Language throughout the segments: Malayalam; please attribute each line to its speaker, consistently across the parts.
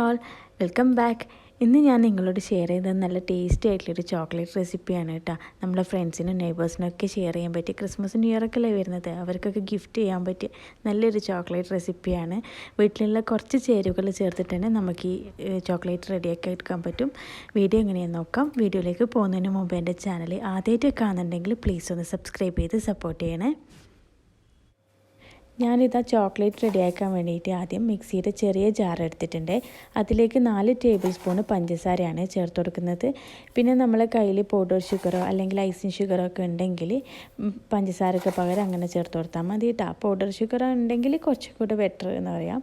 Speaker 1: ഓൾ വെൽക്കം ബാക്ക് ഇന്ന് ഞാൻ നിങ്ങളോട് ഷെയർ ചെയ്തത് നല്ല ടേസ്റ്റി ആയിട്ടുള്ളൊരു ചോക്ലേറ്റ് റെസിപ്പിയാണ് കേട്ടോ. നമ്മുടെ ഫ്രണ്ട്സിനും നെയ്ബേഴ്സിനും ഒക്കെ ഷെയർ ചെയ്യാൻ പറ്റിയ ക്രിസ്മസ് ന്യൂ ഇയർ ഒക്കെ അല്ലേ വരുന്നത്. അവർക്കൊക്കെ ഗിഫ്റ്റ് ചെയ്യാൻ പറ്റിയ നല്ലൊരു ചോക്ലേറ്റ് റെസിപ്പിയാണ് വീട്ടിലുള്ള കുറച്ച് ചേരുവകൾ ചേർത്തിട്ട് തന്നെ നമുക്ക് ഈ ചോക്ലേറ്റ് റെഡിയാക്കി എടുക്കാൻ പറ്റും. വീഡിയോ എങ്ങനെയാണെന്ന് നോക്കാം. വീഡിയോയിലേക്ക് പോകുന്നതിന് മുമ്പ് എന്റെ ചാനൽ ആദ്യമായിട്ട് കാണുന്നുണ്ടെങ്കിൽ പ്ലീസ് ഒന്ന് സബ്സ്ക്രൈബ് ചെയ്ത് സപ്പോർട്ട് ചെയ്യണേ. ഞാനിതാ ചോക്ലേറ്റ് റെഡിയാക്കാൻ വേണ്ടിയിട്ട് ആദ്യം മിക്സിയുടെ ചെറിയ ജാർ എടുത്തിട്ടുണ്ട്. അതിലേക്ക് നാല് ടേബിൾ സ്പൂൺ പഞ്ചസാരയാണ് ചേർത്ത് കൊടുക്കുന്നത്. പിന്നെ നമ്മളെ കയ്യിൽ പൗഡർ ഷുഗറോ അല്ലെങ്കിൽ ഐസിങ് ഷുഗറോ ഒക്കെ ഉണ്ടെങ്കിൽ പഞ്ചസാരക്ക് പകരം അങ്ങനെ ചേർത്ത് കൊടുത്താൽ മതി കേട്ടോ പൗഡർ ഷുഗറോ ഉണ്ടെങ്കിൽ കുറച്ചും കൂടെ ബെറ്റർ എന്ന് പറയാം.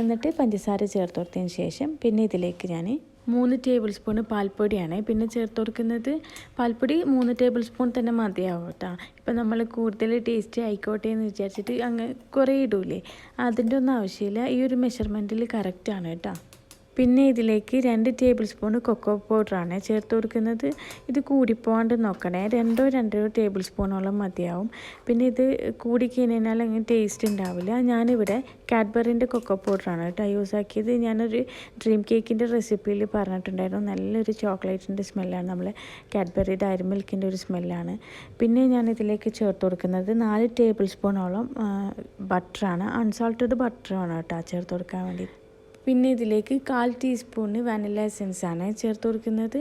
Speaker 1: എന്നിട്ട് പഞ്ചസാര ചേർത്ത് കൊടുത്തതിന് ശേഷം പിന്നെ ഇതിലേക്ക് ഞാൻ മൂന്ന് ടേബിൾ സ്പൂൺ പാൽപ്പൊടിയാണ്. പിന്നെ ചേർത്ത് കൊടുക്കുന്നത് പാൽപ്പൊടി മൂന്ന് ടേബിൾ സ്പൂൺ തന്നെ മതിയാവും കേട്ടോ. ഇപ്പം നമ്മൾ കൂടുതൽ ടേസ്റ്റി ആയിക്കോട്ടെ എന്ന് വിചാരിച്ചിട്ട് അങ്ങ് കുറേ ഇടൂലേ. അതിന്റെ ഒന്നും ആവശ്യമില്ല. ഈ ഒരു മെഷർമെന്റിൽ കറക്റ്റാണ് കേട്ടോ. പിന്നെ ഇതിലേക്ക് രണ്ട് ടേബിൾ സ്പൂൺ കൊക്കോ പൗഡറാണ് ചേർത്ത് കൊടുക്കുന്നത്. ഇത് കൂടിപ്പോകാണ്ട് നോക്കണേ. രണ്ടോ രണ്ടോ ടേബിൾ സ്പൂണോളം മതിയാവും. പിന്നെ ഇത് കൂടി കഴിഞ്ഞാൽ അങ്ങനെ ടേസ്റ്റ് ഉണ്ടാവില്ല. ഞാനിവിടെ കാഡ്ബറിന്റെ കൊക്കോ പൗഡറാണ് കേട്ടോ യൂസ് ആക്കിയത്. ഞാനൊരു ഡ്രീം കേക്കിന്റെ റെസിപ്പിയിൽ പറഞ്ഞിട്ടുണ്ടായിരുന്നു. നല്ലൊരു ചോക്ലേറ്റിന്റെ സ്മെല്ലാണ് നമ്മൾ കാഡ്ബറി ഡയറി മിൽക്കിന്റെ ഒരു സ്മെല്ലാണ് പിന്നെ ഞാൻ ഇതിലേക്ക് ചേർത്ത് കൊടുക്കുന്നത് നാല് ടേബിൾ സ്പൂണോളം ബട്ടറാണ് അൺസാൾട്ടഡ് ബട്ടറാണ് കേട്ടോ ചേർത്ത് കൊടുക്കാൻ വേണ്ടി. പിന്നെ ഇതിലേക്ക് കാൽ ടീസ്പൂണ് വാനില എസൻസ് ആണ് ചേർത്ത് കൊടുക്കുന്നത്.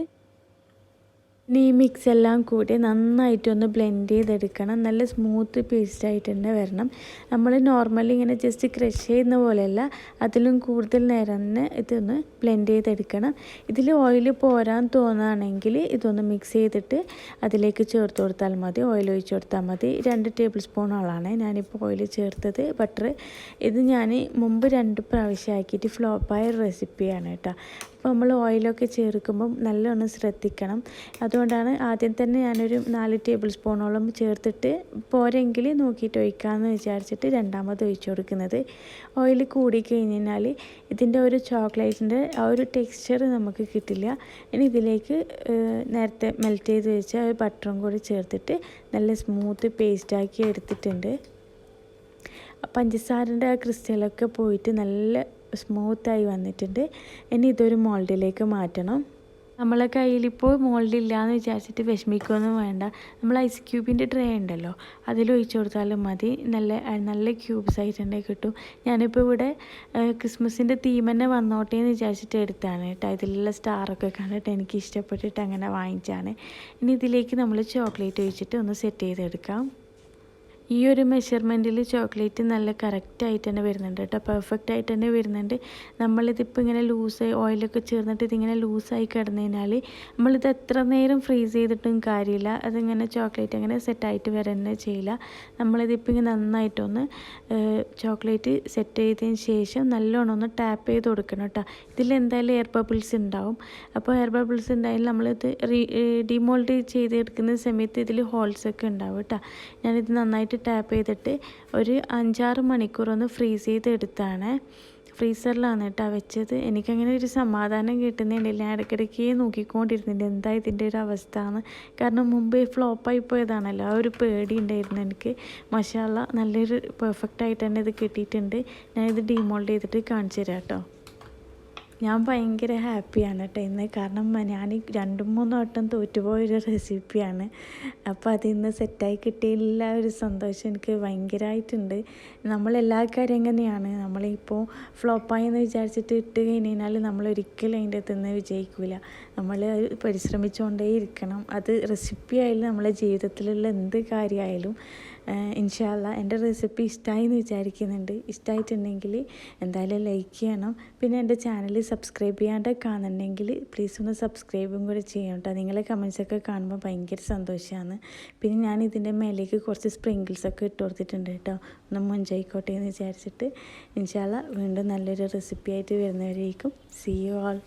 Speaker 1: ഈ മിക്സ് എല്ലാം കൂടി നന്നായിട്ടൊന്ന് ബ്ലെൻഡ് ചെയ്തെടുക്കണം. നല്ല സ്മൂത്ത് പേസ്റ്റ് ആയിട്ട് തന്നെ വരണം. നമ്മൾ നോർമലി ഇങ്ങനെ ജസ്റ്റ് ക്രഷ് ചെയ്യുന്ന പോലെയല്ല അതിലും കൂടുതൽ നേരം തന്നെ ഇതൊന്ന് ബ്ലെൻഡ് ചെയ്തെടുക്കണം. ഇതിൽ ഓയിൽ പോരാൻ തോന്നുകയാണെങ്കിൽ ഇതൊന്ന് മിക്സ് ചെയ്തിട്ട് അതിലേക്ക് ചേർത്ത് കൊടുത്താൽ മതി. ഓയിൽ ഒഴിച്ച് കൊടുത്താൽ മതി. രണ്ട് ടേബിൾ സ്പൂണോളാണ് ഞാനിപ്പോൾ ഓയിൽ ചേർത്തത് ബട്ടർ ഇത് ഞാൻ മുമ്പ് രണ്ട് പ്രാവശ്യം ആക്കിയിട്ട് ഫ്ലോപ്പായ റെസിപ്പിയാണ് കേട്ടോ. അപ്പോൾ നമ്മൾ ഓയിലൊക്കെ ചേർക്കുമ്പം നല്ലോണം ശ്രദ്ധിക്കണം. അതുകൊണ്ടാണ് ആദ്യം തന്നെ ഞാനൊരു നാല് ടേബിൾ സ്പൂണോളം ചേർത്തിട്ട് പോരെങ്കിൽ നോക്കിയിട്ട് ഒഴിക്കാമെന്ന് വിചാരിച്ചിട്ട് രണ്ടാമത് ഒഴിച്ചു കൊടുക്കുന്നത്. ഓയിൽ കൂടി കഴിഞ്ഞാൽ ഇതിന്റെ ഒരു ചോക്ലേറ്റിന്റെ ആ ഒരു ടെക്സ്ചർ നമുക്ക് കിട്ടില്ല. ഇനി ഇതിലേക്ക് നേരത്തെ മെൽറ്റ് ചെയ്ത് വെച്ച ഒരു ബട്ടറും കൂടി ചേർത്തിട്ട് നല്ല സ്മൂത്ത് പേസ്റ്റാക്കി എടുത്തിട്ടുണ്ട്. പഞ്ചസാരന്റെ ആ ക്രിസ്റ്റലൊക്കെ പോയിട്ട് നല്ല സ്മൂത്തായി വന്നിട്ടുണ്ട്. ഇനി ഇതൊരു മോൾഡിലേക്ക് മാറ്റണം. നമ്മളെ കയ്യിലിപ്പോൾ മോൾഡില്ല എന്ന് വിചാരിച്ചിട്ട് വിഷമിക്കുകയൊന്നും വേണ്ട. നമ്മൾ ഐസ് ക്യൂബിന്റെ ട്രേ ഉണ്ടല്ലോ അതിൽ ഒഴിച്ചു കൊടുത്താലും മതി. നല്ല നല്ല ക്യൂബ്സ് ആയിട്ടുണ്ടെങ്കിൽ കിട്ടും. ഞാനിപ്പോൾ ഇവിടെ ക്രിസ്മസിന്റെ തീം തന്നെ വന്നോട്ടെ എന്ന് വിചാരിച്ചിട്ട് എടുത്താണ് കേട്ടോ. ഇതിലുള്ള സ്റ്റാറൊക്കെ കണ്ടിട്ട് എനിക്ക് ഇഷ്ടപ്പെട്ടിട്ട് അങ്ങനെ വാങ്ങിച്ചാണ് ഇനി ഇതിലേക്ക് നമ്മൾ ചോക്ലേറ്റ് ഒഴിച്ചിട്ട് ഒന്ന് സെറ്റ് ചെയ്തെടുക്കാം. ഈ ഒരു മെഷർമെന്റിൽ ചോക്ലേറ്റ് നല്ല കറക്റ്റായിട്ട് തന്നെ വരുന്നുണ്ട് കേട്ടോ. പെർഫെക്റ്റ് ആയിട്ട് തന്നെ വരുന്നുണ്ട്. നമ്മളിതിപ്പോൾ ഇങ്ങനെ ലൂസായി ഓയിലൊക്കെ ചേർന്നിട്ട് ഇതിങ്ങനെ ലൂസായി കിടന്നു കഴിഞ്ഞാൽ നമ്മളിത് എത്ര നേരം ഫ്രീസ് ചെയ്തിട്ടും കാര്യമില്ല. അതിങ്ങനെ ചോക്ലേറ്റ് അങ്ങനെ സെറ്റായിട്ട് വരന്നെ ചെയ്യില്ല. നമ്മളിതിപ്പോൾ ഇങ്ങനെ നന്നായിട്ടൊന്ന് ചോക്ലേറ്റ് സെറ്റ് ചെയ്തതിന് ശേഷം നല്ലോണം ഒന്ന് ടാപ്പ് ചെയ്ത് കൊടുക്കണം കേട്ടോ. ഇതിൽ എന്തായാലും എയർ ബബിൾസ് ഉണ്ടാവും. അപ്പോൾ എയർ ബബിൾസ് ഉണ്ടായാലും നമ്മളിത് റീ ഡിമോൾഡ് ചെയ്തെടുക്കുന്ന സമയത്ത് ഇതിൽ ഹോൾസൊക്കെ ഉണ്ടാവും കേട്ടോ. ഞാനിത് നന്നായിട്ട് ടാപ്പ് ചെയ്തിട്ട് ഒരു അഞ്ചാറ് മണിക്കൂർ ഒന്ന് ഫ്രീസ് ചെയ്ത് എടുത്താണ് ഫ്രീസറിലാണ് കേട്ടോ വെച്ചത്. എനിക്കങ്ങനെ ഒരു സമാധാനം കിട്ടുന്നുണ്ടല്ല ഞാൻ ഇടയ്ക്കിടയ്ക്ക് നോക്കിക്കൊണ്ടിരുന്നില്ല. എന്താ ഇതിന്റെ ഒരു അവസ്ഥ എന്ന് കാരണം മുമ്പേ ഫ്ലോപ്പായി പോയതാണല്ലോ. ആ ഒരു പേടി ഉണ്ടായിരുന്നു എനിക്ക്. മഷാല നല്ലൊരു പെർഫെക്റ്റ് ആയിട്ട് തന്നെ ഇത് കിട്ടിയിട്ടുണ്ട്. ഞാൻ ഇത് ഡിമോൾഡ് ചെയ്തിട്ട് കാണിച്ചു തരാം കേട്ടോ ഞാൻ ഭയങ്കര ഹാപ്പിയാണ് കേട്ടോ ഇന്ന്. കാരണം ഞാൻ രണ്ട് മൂന്ന് വട്ടം തോറ്റുപോയൊരു റെസിപ്പിയാണ്. അപ്പോൾ അത് ഇന്ന് സെറ്റായി കിട്ടിയില്ല ഒരു സന്തോഷം എനിക്ക് ഭയങ്കരമായിട്ടുണ്ട് നമ്മളെല്ലാ കാര്യം എങ്ങനെയാണ് നമ്മളിപ്പോൾ ഫ്ലോപ്പായി എന്ന് വിചാരിച്ചിട്ട് ഇട്ട് കഴിഞ്ഞാൽ നമ്മൾ ഒരിക്കലും അതിന്റെ അകത്ത് നിന്ന് വിജയിക്കില്ല നമ്മൾ പരിശ്രമിച്ചുകൊണ്ടേ ഇരിക്കണം. അത് റെസിപ്പി ആയാലും നമ്മളെ ജീവിതത്തിലുള്ള എന്ത് കാര്യമായാലും ഇൻഷാല്ല എന്റെ റെസിപ്പി ഇഷ്ടമായി എന്ന് വിചാരിക്കുന്നുണ്ട്. ഇഷ്ടമായിട്ടുണ്ടെങ്കിൽ എന്തായാലും ലൈക്ക് ചെയ്യണം. പിന്നെ എന്റെ ചാനൽ സബ്സ്ക്രൈബ് ചെയ്യാണ്ട് കാണുന്നുണ്ടെങ്കിൽ പ്ലീസ് ഒന്ന് സബ്സ്ക്രൈബും കൂടെ ചെയ്യണം കേട്ടോ. നിങ്ങളെ കമൻസൊക്കെ കാണുമ്പോൾ ഭയങ്കര സന്തോഷമാണ് പിന്നെ ഞാൻ ഇതിന്റെ മേലേക്ക് കുറച്ച് സ്പ്രിങ്കിൾസൊക്കെ ഇട്ട് കൊടുത്തിട്ടുണ്ട് കേട്ടോ. ഒന്ന് മുഞ്ചായിക്കോട്ടെ എന്ന് വിചാരിച്ചിട്ട് ഇൻഷാല്ല വീണ്ടും നല്ലൊരു റെസിപ്പി ആയിട്ട് വരുന്നവരേക്കും. C you all